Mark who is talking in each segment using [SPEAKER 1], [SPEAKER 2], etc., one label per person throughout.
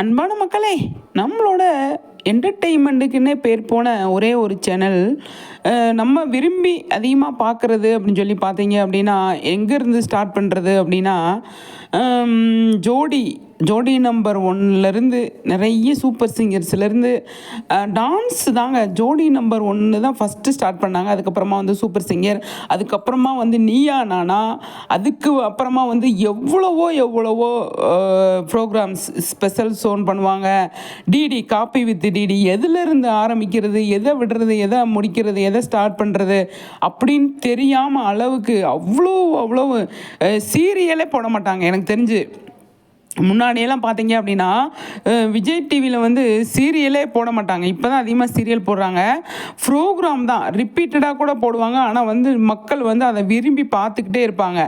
[SPEAKER 1] அன்பான மக்களே நம்மளோட என்டர்டெயின்மெண்ட்டுக்குன்னே பேர் போன ஒரே ஒரு சேனல் நம்ம விரும்பி அதிகமாக பார்க்குறது அப்படின்னு சொல்லி பார்த்தீங்க அப்படின்னா எங்கேருந்து ஸ்டார்ட் பண்ணுறது அப்படின்னா ஜோடி ஜோடி நம்பர் ஒன்லேருந்து நிறைய சூப்பர் சிங்கர்ஸ்லேருந்து டான்ஸ் தாங்க. ஜோடி நம்பர் ஒன்று தான் ஃபஸ்ட்டு ஸ்டார்ட் பண்ணாங்க. அதுக்கப்புறமா வந்து சூப்பர் சிங்கர் அதுக்கப்புறமா வந்து நீயா நானா அதுக்கு அப்புறமா வந்து எவ்வளவோ எவ்வளவோ ப்ரோக்ராம்ஸ் ஸ்பெஷல் ஷோன் பண்ணுவாங்க. டிடி காப்பி வித் டிடி எதுலேருந்து ஆரம்பிக்கிறது எதை விடுறது எதை முடிக்கிறது எதை ஸ்டார்ட் பண்ணுறது அப்படின்னு தெரியாமல் அளவுக்கு அவ்வளோ அவ்வளோ சீரியலே போட மாட்டாங்க. எனக்கு தெரிஞ்சு. முன்னாடியெல்லாம் பார்த்தீங்க அப்படின்னா விஜய் டிவியில் வந்து சீரியலே போட மாட்டாங்க. இப்போ தான் அதிகமாக சீரியல் போடுறாங்க. ப்ரோக்ராம் தான். ரிப்பீட்டடாக கூட போடுவாங்க. ஆனால் வந்து மக்கள் வந்து அதை விரும்பி பார்த்துக்கிட்டே இருப்பாங்க.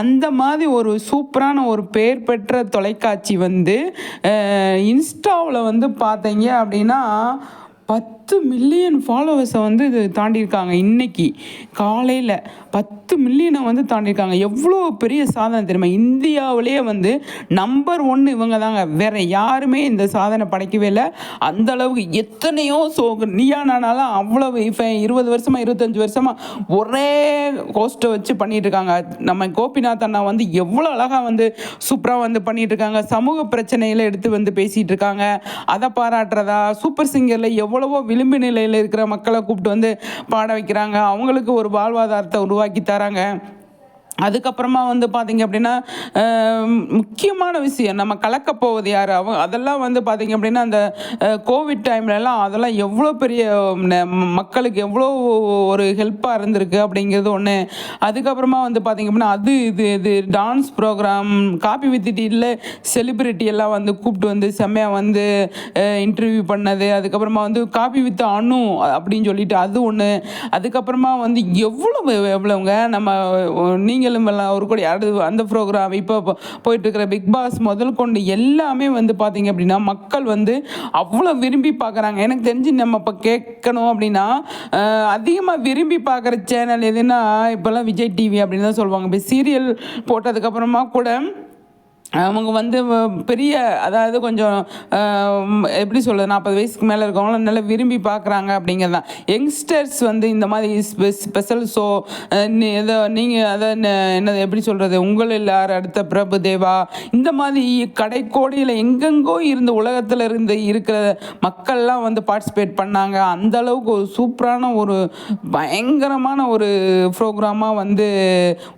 [SPEAKER 1] அந்த மாதிரி ஒரு சூப்பரான ஒரு பேர் பெற்ற தொலைக்காட்சி வந்து இன்ஸ்டாவில் வந்து பார்த்தீங்க அப்படின்னா பத்து பத்து மில்லியன் ஃபாலோவர்ஸை வந்து இது தாண்டியிருக்காங்க இன்னைக்கு. காலையில் பத்து மில்லியனை வந்து தாண்டியிருக்காங்க. எவ்வளோ பெரிய சாதனை தெரியுமா? இந்தியாவிலேயே வந்து நம்பர் ஒன்று இவங்க தாங்க வேற யாருமே இந்த சாதனை படைக்கவே இல்லை. அந்த அளவுக்கு எத்தனையோ சோ நீயா அவ்வளவு இப்போ இருபது வருஷமா இருபத்தஞ்சி வருஷமா ஒரே கோஸ்ட்டை வச்சு பண்ணிட்டு இருக்காங்க நம்ம கோபிநாத் அண்ணா வந்து எவ்வளோ அழகாக வந்து சூப்பராக வந்து பண்ணிட்டு இருக்காங்க சமூக பிரச்சனைகளை எடுத்து வந்து பேசிட்டு இருக்காங்க அதை பாராட்டுறதா சூப்பர் சிங்கரில் எவ்வளவோ விளிம்பு நிலையில் இருக்கிற மக்களை கூப்பிட்டு வந்து பாட வைக்கிறாங்க. அவங்களுக்கு ஒரு வாழ்வாதாரத்தை உருவாக்கி தராங்க. அதுக்கப்புறமா வந்து பார்த்திங்க அப்படின்னா முக்கியமான விஷயம் நம்ம கலக்க போவது யார்? அவங்க அதெல்லாம் வந்து பார்த்திங்க அப்படின்னா அந்த கோவிட் டைம்லலாம் அதெல்லாம் எவ்வளோ பெரிய மக்களுக்கு எவ்வளோ ஒரு ஹெல்ப்பாக இருந்திருக்கு அப்படிங்கிறது ஒன்று அதுக்கப்புறமா வந்து பார்த்திங்க அப்படின்னா அது இது இது டான்ஸ் ப்ரோக்ராம் காப்பி வித் டீட்டில் செலிப்ரிட்டி எல்லாம் வந்து கூப்பிட்டு வந்து செம்மையாக வந்து இன்டர்வியூ பண்ணது. அதுக்கப்புறமா வந்து காப்பி வித் அணு அப்படின்னு சொல்லிட்டு அது ஒன்று அதுக்கப்புறமா வந்து எவ்வளோ எவ்வளவுங்க? நம்ம நீங்கள் நீங்களும் எல்லாம் ஒரு கூட அடுத்து அந்த ப்ரோக்ராம் இப்போ போயிட்டு இருக்கிற பிக் பாஸ் முதல் கொண்டு எல்லாமே வந்து பார்த்தீங்க அப்படின்னா மக்கள் வந்து அவ்வளோ விரும்பி பார்க்குறாங்க எனக்கு தெரிஞ்சு நம்ம இப்போ கேட்கணும் அப்படின்னா அதிகமாக விரும்பி பார்க்குற சேனல் எதுனா இப்போல்லாம் விஜய் டிவி அப்படின்னு தான் சொல்லுவாங்க. இப்போ சீரியல் போட்டதுக்கப்புறமா கூட அவங்க வந்து பெரிய அதாவது கொஞ்சம் எப்படி சொல்கிறது நாற்பது வயசுக்கு மேலே இருக்கவங்களும் நல்லா விரும்பி பார்க்குறாங்க அப்படிங்கிறது தான் யங்ஸ்டர்ஸ் வந்து இந்த மாதிரி ஸ்பெ ஸ்பெஷல் ஷோ ஏதோ நீங்கள் அதை என்னது எப்படி சொல்கிறது உங்கள் எல்லார் அடுத்த பிரபு தேவா இந்த மாதிரி கடைக்கோடியில் எங்கெங்கோ இருந்து உலகத்தில் இருந்து இருக்கிற மக்கள்லாம் வந்து பார்ட்டிசிபேட் பண்ணாங்க. அந்த அளவுக்கு ஒரு சூப்பரான ஒரு பயங்கரமான ஒரு ப்ரோக்ராமாக வந்து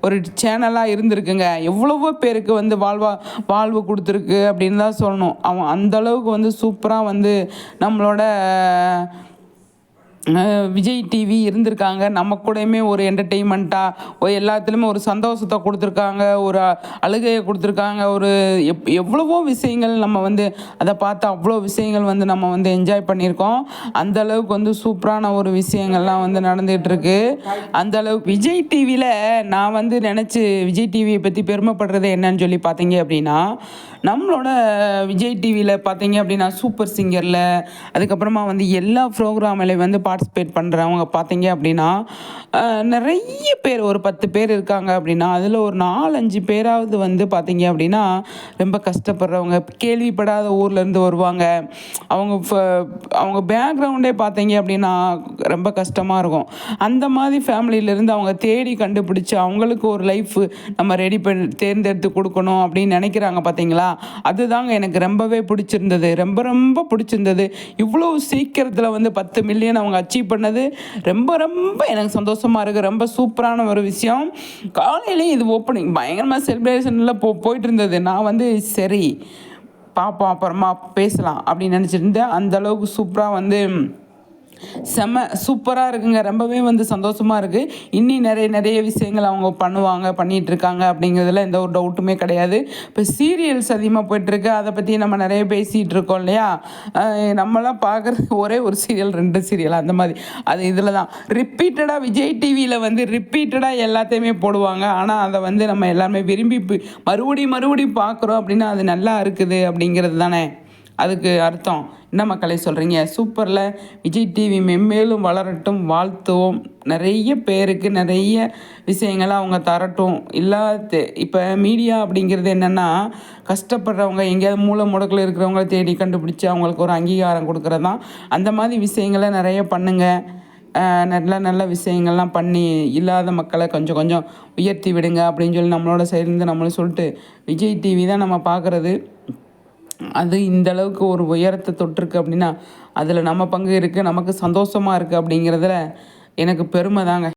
[SPEAKER 1] ஒரு சேனலாக இருந்திருக்குங்க. எவ்வளவோ பேருக்கு வந்து வாழ்வா வாழ்வு கொடுத்துருக்கு அப்படின்னு தான் சொல்லணும். அவன் அந்த அளவுக்கு வந்து சூப்பராக வந்து நம்மளோட விஜய் டிவி இருந்திருக்காங்க. நம்ம கூடயுமே ஒரு என்டர்டெயின்மெண்ட்டாக எல்லாத்துலேயுமே ஒரு சந்தோஷத்தை கொடுத்துருக்காங்க. ஒரு அழுகையை கொடுத்துருக்காங்க. ஒரு எப் எவ்வளவோ விஷயங்கள் நம்ம வந்து அதை பார்த்து அவ்வளோ விஷயங்கள் வந்து நம்ம வந்து என்ஜாய் பண்ணியிருக்கோம். அந்த அளவுக்கு வந்து சூப்பரான ஒரு விஷயங்கள்லாம் வந்து நடந்துகிட்ருக்கு அந்த அளவுக்கு விஜய் டிவியில் நான் வந்து நினச்சி விஜய் டிவியை பற்றி பெருமைப்படுறது என்னன்னு சொல்லி பார்த்தீங்க அப்படின்னா நம்மளோட விஜய் டிவியில் பார்த்தீங்க அப்படின்னா சூப்பர் சிங்கரில் அதுக்கப்புறமா வந்து எல்லா ப்ரோக்ராமில் வந்து பாட்டு பார்ட்டிசிபேட் பண்ணுறவங்க பார்த்தீங்க அப்படின்னா நிறைய பேர் ஒரு பத்து பேர் இருக்காங்க அப்படின்னா அதில் ஒரு நாலஞ்சு பேராவது வந்து பார்த்தீங்க அப்படின்னா ரொம்ப கஷ்டப்படுறவங்க கேள்விப்படாத ஊர்லேருந்து வருவாங்க. அவங்க ஃப- அவங்க பேக்ரவுண்டே பார்த்தீங்க அப்படின்னா ரொம்ப கஷ்டமாக இருக்கும். அந்த மாதிரி ஃபேமிலியிலேருந்து அவங்க தேடி கண்டுபிடிச்சி அவங்களுக்கு ஒரு லைஃப் நம்ம ரெடி பண்ணி தேர்ந்தெடுத்து கொடுக்கணும் அப்படின்னு நினைக்கிறாங்க பார்த்தீங்களா? அதுதாங்க எனக்கு ரொம்பவே பிடிச்சிருந்தது. ரொம்ப ரொம்ப பிடிச்சிருந்தது. இவ்வளோ சீக்கிரத்தில் வந்து பத்து மில்லியன் அவங்க அச்சீவ் பண்ணது. ரொம்ப ரொம்ப எனக்கு சந்தோஷமாக இருக்குது ரொம்ப சூப்பரான ஒரு விஷயம். காலையிலேயே இது ஓப்பனிங் பயங்கரமாக செலிப்ரேஷனில் போ போயிட்டு இருந்தது நான் வந்து சரி பார்ப்போம் அப்புறமா பேசலாம் அப்படின்னு நினச்சிட்டு இருந்தேன். அந்த அளவுக்கு சூப்பராக வந்து செம சூப்பராக இருக்குங்க. ரொம்பவே வந்து சந்தோஷமாக இருக்குது இன்னி நிறைய நிறைய விஷயங்கள் அவங்க பண்ணுவாங்க பண்ணிகிட்டு இருக்காங்க அப்படிங்கிறதுல எந்த ஒரு டவுட்டுமே கிடையாது. இப்போ சீரியல்ஸ் அதிகமாக போயிட்டுருக்கு. அதை பற்றி நம்ம நிறைய பேசிகிட்டு இருக்கோம் இல்லையா? நம்மளாம் நம்மலாம் பார்க்குறது ஒரே ஒரு சீரியல் ரெண்டு சீரியல் அந்த மாதிரி. அது இதில் தான் ரிப்பீட்டடாக விஜய் டிவியில் வந்து ரிப்பீட்டடாக எல்லாத்தையுமே போடுவாங்க. ஆனால் அதை வந்து நம்ம எல்லாருமே விரும்பி மறுபடி மறுபடியும் மறுபடியும் பார்க்குறோம் அப்படின்னா அது நல்லா இருக்குது அப்படிங்கிறது தானே? அதுக்கு அர்த்தம். என்ன மக்களை சொல்கிறீங்க சூப்பரில். விஜய் டிவி மென்மேலும் வளரட்டும் வாழ்த்துவோம். நிறைய பேருக்கு நிறைய விஷயங்களை அவங்க தரட்டும். இல்லாத இப்போ மீடியா அப்படிங்கிறது என்னென்னா கஷ்டப்படுறவங்க எங்கேயாவது மூல முடக்கில் இருக்கிறவங்கள தேடி கண்டுபிடிச்சி அவங்களுக்கு ஒரு அங்கீகாரம் கொடுக்குறது? தான் அந்த மாதிரி விஷயங்களை நிறைய பண்ணுங்கள் நல்ல நல்ல விஷயங்கள்லாம் பண்ணி இல்லாத மக்களை கொஞ்சம் கொஞ்சம் உயர்த்தி விடுங்க அப்படின்னு சொல்லி நம்மளோட சேர்ந்து நம்மளும் சொல்லிட்டு விஜய் டிவி தான் நம்ம பார்க்குறது. அது இந்த அளவுக்கு ஒரு உயரத்தை தொட்டிருக்கு அப்படின்னா அதில் நம்ம பங்கு இருக்குது நமக்கு சந்தோஷமாக இருக்குது அப்படிங்கிறதுல எனக்கு பெருமை தாங்க.